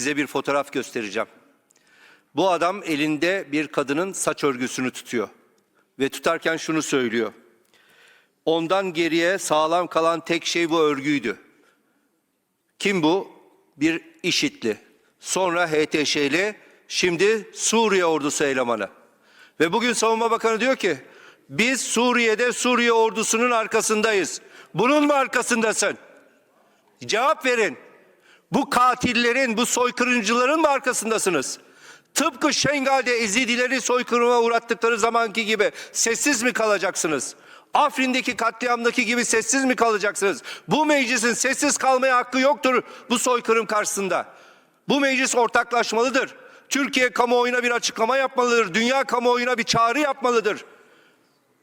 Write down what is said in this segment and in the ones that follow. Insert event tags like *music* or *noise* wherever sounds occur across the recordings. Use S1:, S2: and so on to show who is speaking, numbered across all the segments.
S1: size bir fotoğraf göstereceğim. Bu adam elinde bir kadının saç örgüsünü tutuyor. Ve tutarken şunu söylüyor. Ondan geriye sağlam kalan tek şey bu örgüydü. Kim bu? Bir IŞİD'li. Sonra HTŞ'li, şimdi Suriye ordusu elemanı. Ve bugün Savunma Bakanı diyor ki, biz Suriye'de Suriye ordusunun arkasındayız. Bunun mu arkasındasın? Cevap verin. Bu katillerin, bu soykırımcıların mı arkasındasınız? Tıpkı Şengal'de Ezidileri soykırıma uğrattıkları zamanki gibi sessiz mi kalacaksınız? Afrin'deki katliamdaki gibi sessiz mi kalacaksınız? Bu meclisin sessiz kalmaya hakkı yoktur bu soykırım karşısında. Bu meclis ortaklaşmalıdır. Türkiye kamuoyuna bir açıklama yapmalıdır. Dünya kamuoyuna bir çağrı yapmalıdır.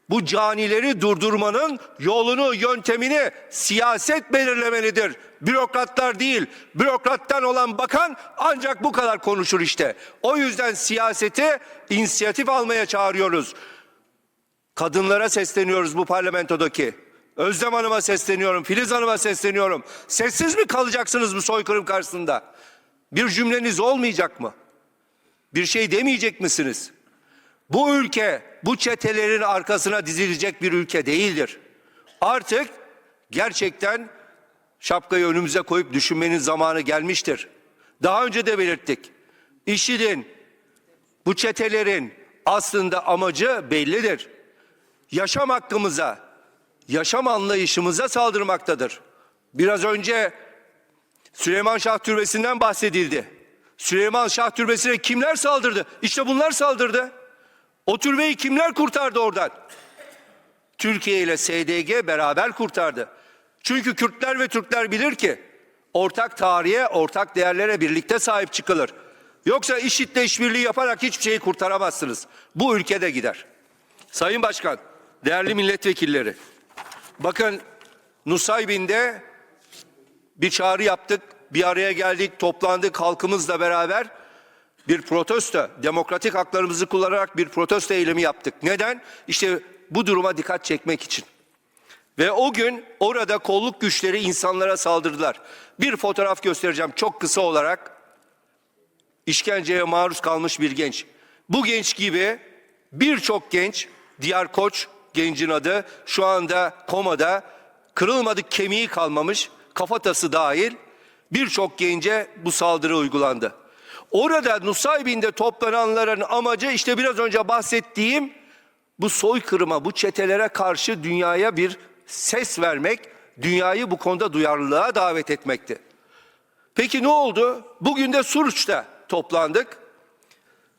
S1: Bu canileri durdurmanın yolunu, yöntemini siyaset belirlemelidir. Bürokratlar değil, bürokrattan olan bakan ancak bu kadar konuşur işte. O yüzden siyaseti inisiyatif almaya çağırıyoruz. Kadınlara sesleniyoruz bu parlamentodaki. Özlem Hanım'a sesleniyorum, Filiz Hanım'a sesleniyorum. Sessiz mi kalacaksınız bu soykırım karşısında? Bir cümleniz olmayacak mı? Bir şey demeyecek misiniz? Bu ülke bu çetelerin arkasına dizilecek bir ülke değildir. Artık gerçekten şapkayı önümüze koyup düşünmenin zamanı gelmiştir. Daha önce de belirttik. IŞİD'in, bu çetelerin aslında amacı bellidir. Yaşam hakkımıza, yaşam anlayışımıza saldırmaktadır. Biraz önce Süleyman Şah Türbesi'nden bahsedildi. Süleyman Şah Türbesi'ne kimler saldırdı? İşte bunlar saldırdı. O türbeyi kimler kurtardı oradan? Türkiye ile SDG beraber kurtardı. Çünkü Kürtler ve Türkler bilir ki ortak tarihe, ortak değerlere birlikte sahip çıkılır. Yoksa IŞİD'le işbirliği yaparak hiçbir şeyi kurtaramazsınız. Bu ülkede gider. Sayın Başkan, değerli milletvekilleri, bakın Nusaybin'de bir çağrı yaptık, bir araya geldik, toplandık halkımızla beraber bir protesto, demokratik haklarımızı kullanarak bir protesto eylemi yaptık. Neden? İşte bu duruma dikkat çekmek için. Ve o gün orada kolluk güçleri insanlara saldırdılar. Bir fotoğraf göstereceğim çok kısa olarak. İşkenceye maruz kalmış bir genç. Bu genç gibi birçok genç, Diyar Koç gencin adı şu anda komada, kırılmadık kemiği kalmamış, kafatası dahil birçok gence bu saldırı uygulandı. Orada Nusaybin'de toplananların amacı işte biraz önce bahsettiğim bu soykırıma, bu çetelere karşı dünyaya bir ses vermek, dünyayı bu konuda duyarlılığa davet etmekti. Peki ne oldu? Bugün de Suruç'ta toplandık.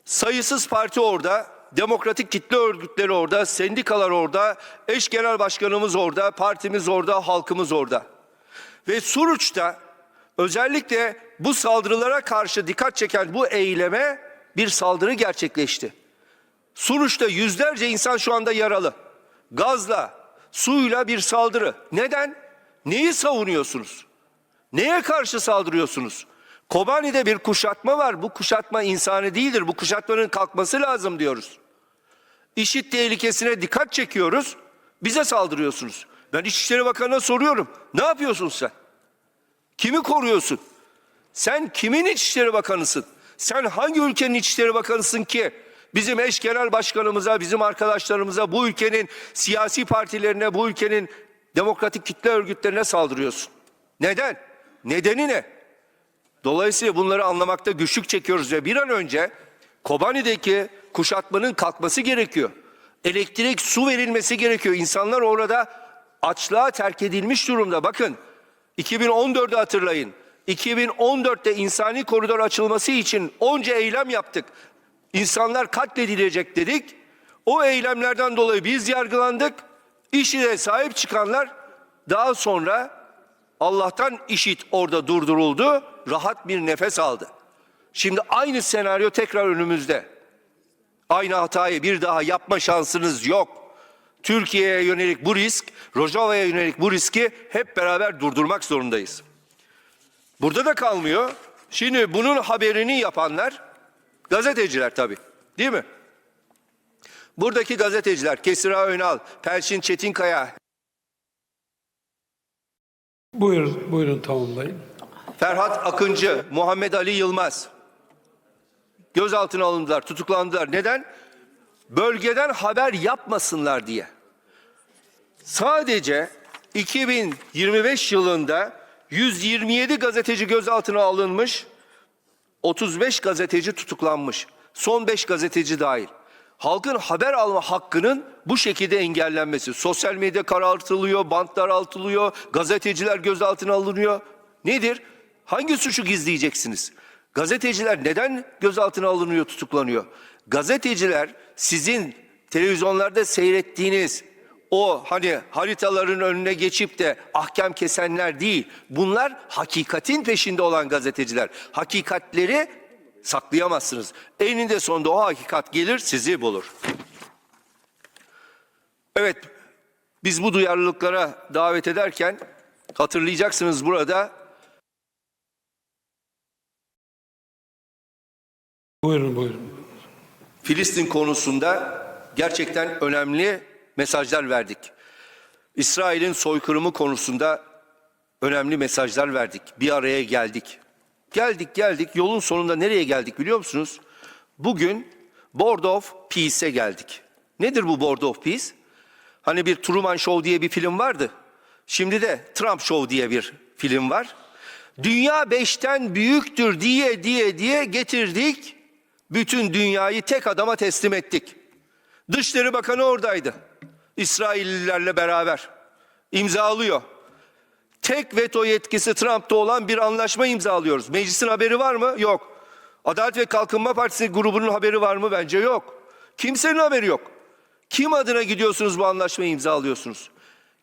S1: Sayısız parti orada, demokratik kitle örgütleri orada, sendikalar orada, eş genel başkanımız orada, partimiz orada, halkımız orada. Ve Suruç'ta özellikle bu saldırılara karşı dikkat çeken bu eyleme bir saldırı gerçekleşti. Suruç'ta yüzlerce insan şu anda yaralı. Gazla, suyla bir saldırı. Neden? Neyi savunuyorsunuz? Neye karşı saldırıyorsunuz? Kobani'de bir kuşatma var. Bu kuşatma insani değildir. Bu kuşatmanın kalkması lazım diyoruz. İşit tehlikesine dikkat çekiyoruz. Bize saldırıyorsunuz. Ben İçişleri Bakanı'na soruyorum. Ne yapıyorsun sen? Kimi koruyorsun? Sen kimin İçişleri Bakanısın? Sen hangi ülkenin İçişleri Bakanısın ki bizim eş genel başkanımıza, bizim arkadaşlarımıza, bu ülkenin siyasi partilerine, bu ülkenin demokratik kitle örgütlerine saldırıyorsun? Neden? Nedeni ne? Dolayısıyla bunları anlamakta güçlük çekiyoruz ve bir an önce Kobani'deki kuşatmanın kalkması gerekiyor. Elektrik, su verilmesi gerekiyor. İnsanlar orada açlığa terk edilmiş durumda. Bakın 2014'ü hatırlayın. 2014'te insani koridor açılması için onca eylem yaptık. İnsanlar katledilecek dedik. O eylemlerden dolayı biz yargılandık. İşine sahip çıkanlar daha sonra Allah'tan işit orada durduruldu. Rahat bir nefes aldı. Şimdi aynı senaryo tekrar önümüzde. Aynı hatayı bir daha yapma şansınız yok. Türkiye'ye yönelik bu risk, Rojava'ya yönelik bu riski hep beraber durdurmak zorundayız. Burada da kalmıyor. Şimdi bunun haberini yapanlar gazeteciler tabii. Değil mi? Buradaki gazeteciler Kesira Önal, Pelçin Çetinkaya,
S2: Buyurun, buyurun tamamlayın.
S1: Ferhat Akıncı, Muhammed Ali Yılmaz gözaltına alındılar, tutuklandılar. Neden? Bölgeden haber yapmasınlar diye. Sadece 2025 yılında 127 gazeteci gözaltına alınmış, 35 gazeteci tutuklanmış. Son 5 gazeteci dahil. Halkın haber alma hakkının bu şekilde engellenmesi. Sosyal medya karartılıyor, bantlar altılıyor, gazeteciler gözaltına alınıyor. Nedir? Hangi suçu gizleyeceksiniz? Gazeteciler neden gözaltına alınıyor, tutuklanıyor? Gazeteciler sizin televizyonlarda seyrettiğiniz o hani haritaların önüne geçip de ahkam kesenler değil. Bunlar hakikatin peşinde olan gazeteciler. Hakikatleri saklayamazsınız. Eninde sonunda o hakikat gelir sizi bulur. Evet biz bu duyarlılıklara davet ederken hatırlayacaksınız burada
S2: Buyurun buyurun.
S1: Filistin konusunda gerçekten önemli mesajlar verdik. İsrail'in soykırımı konusunda önemli mesajlar verdik. Bir araya geldik. Geldik geldik yolun sonunda nereye geldik biliyor musunuz? Bugün Board of Peace'e geldik. Nedir bu Board of Peace? Hani bir Truman Show diye bir film vardı. Şimdi de Trump Show diye bir film var. Dünya beşten büyüktür diye diye diye getirdik. Bütün dünyayı tek adama teslim ettik. Dışişleri Bakanı oradaydı. İsraillilerle beraber imzalıyor. Tek veto yetkisi Trump'ta olan bir anlaşma imzalıyoruz. Meclisin haberi var mı? Yok. Adalet ve Kalkınma Partisi grubunun haberi var mı? Bence yok. Kimsenin haberi yok. Kim adına gidiyorsunuz bu anlaşmayı imzalıyorsunuz?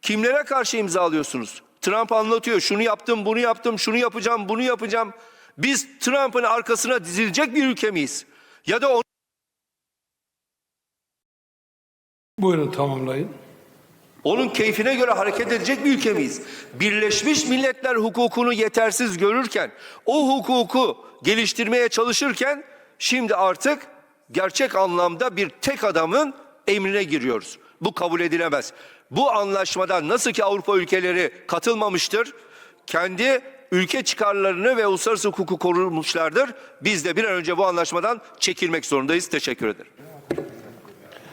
S1: Kimlere karşı imzalıyorsunuz? Trump anlatıyor. Şunu yaptım, bunu yaptım, şunu yapacağım, bunu yapacağım. Biz Trump'ın arkasına dizilecek bir ülke miyiz? Ya da onun
S2: Buyurun tamamlayın.
S1: Onun keyfine göre hareket edecek bir ülke miyiz? Birleşmiş Milletler hukukunu yetersiz görürken, o hukuku geliştirmeye çalışırken şimdi artık gerçek anlamda bir tek adamın emrine giriyoruz. Bu kabul edilemez. Bu anlaşmadan nasıl ki Avrupa ülkeleri katılmamıştır, kendi ülke çıkarlarını ve uluslararası hukuku korumuşlardır. Biz de bir an önce bu anlaşmadan çekilmek zorundayız. Teşekkür ederim.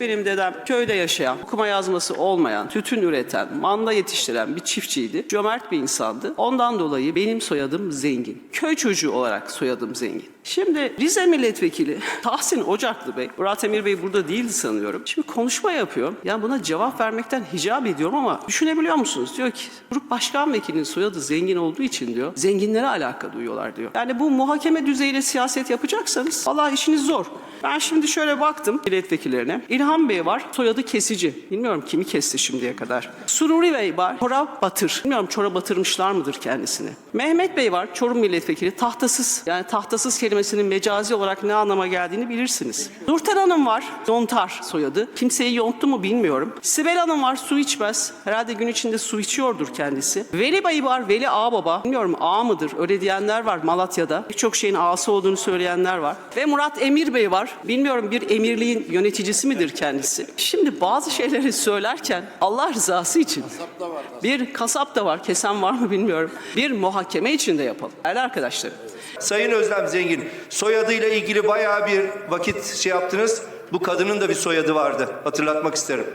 S3: Benim dedem köyde yaşayan, okuma yazması olmayan, tütün üreten, manda yetiştiren bir çiftçiydi. Cömert bir insandı. Ondan dolayı benim soyadım zengin. Köy çocuğu olarak soyadım zengin. Şimdi Rize Milletvekili *laughs* Tahsin Ocaklı Bey, Murat Emir Bey burada değildi sanıyorum. Şimdi konuşma yapıyor. Yani buna cevap vermekten hicap ediyorum ama düşünebiliyor musunuz? Diyor ki Grup Başkan Vekilinin soyadı zengin olduğu için diyor, zenginlere alaka duyuyorlar diyor. Yani bu muhakeme düzeyiyle siyaset yapacaksanız Allah işiniz zor. Ben şimdi şöyle baktım milletvekillerine. İlhan Bey var, soyadı kesici. Bilmiyorum kimi kesti şimdiye kadar. Sururi Bey var, çora batır. Bilmiyorum çora batırmışlar mıdır kendisini. Mehmet Bey var, Çorum milletvekili. Tahtasız, yani tahtasız kelimesinin mecazi olarak ne anlama geldiğini bilirsiniz. Nurten Hanım var, yontar soyadı. Kimseyi yonttu mu bilmiyorum. Sibel Hanım var, su içmez. Herhalde gün içinde su içiyordur kendisi. Veli Bey var, Veli Ağbaba. Bilmiyorum ağa mıdır? Öyle diyenler var Malatya'da. Birçok şeyin ağası olduğunu söyleyenler var. Ve Murat Emir Bey var. Bilmiyorum bir emirliğin yöneticisi midir kendisi? Şimdi bazı şeyleri söylerken Allah rızası için bir kasap da var, kesen var mı bilmiyorum. Bir muhakeme için de yapalım. Değerli arkadaşlarım.
S1: Sayın Özlem Zengin, soyadıyla ilgili bayağı bir vakit şey yaptınız. Bu kadının da bir soyadı vardı. Hatırlatmak isterim.